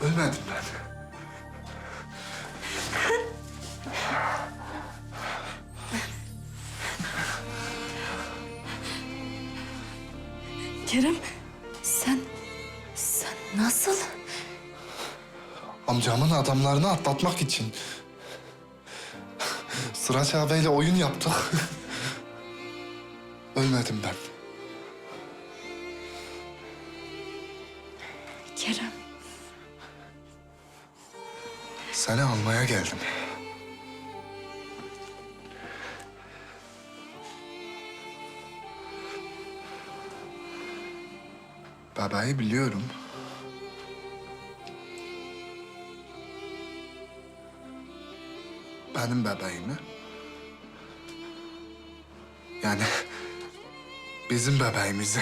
Ölmedim ben. Kerem sen sen nasıl? Amcamın adamlarını atlatmak için. Sıraç abiyle oyun yaptık. Ölmedim ben. Kerem Seni almaya geldim. Bebeği biliyorum. Benim bebeğimi. Yani bizim bebeğimizi.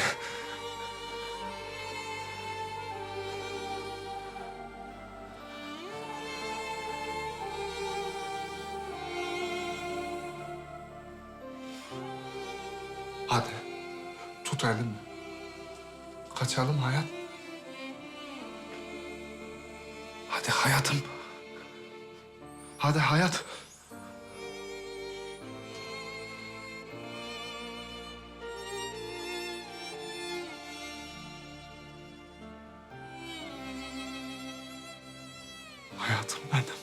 Hadi tut elimi. Kaçalım hayat. Hadi hayatım. Hadi hayat. Hayatım ben.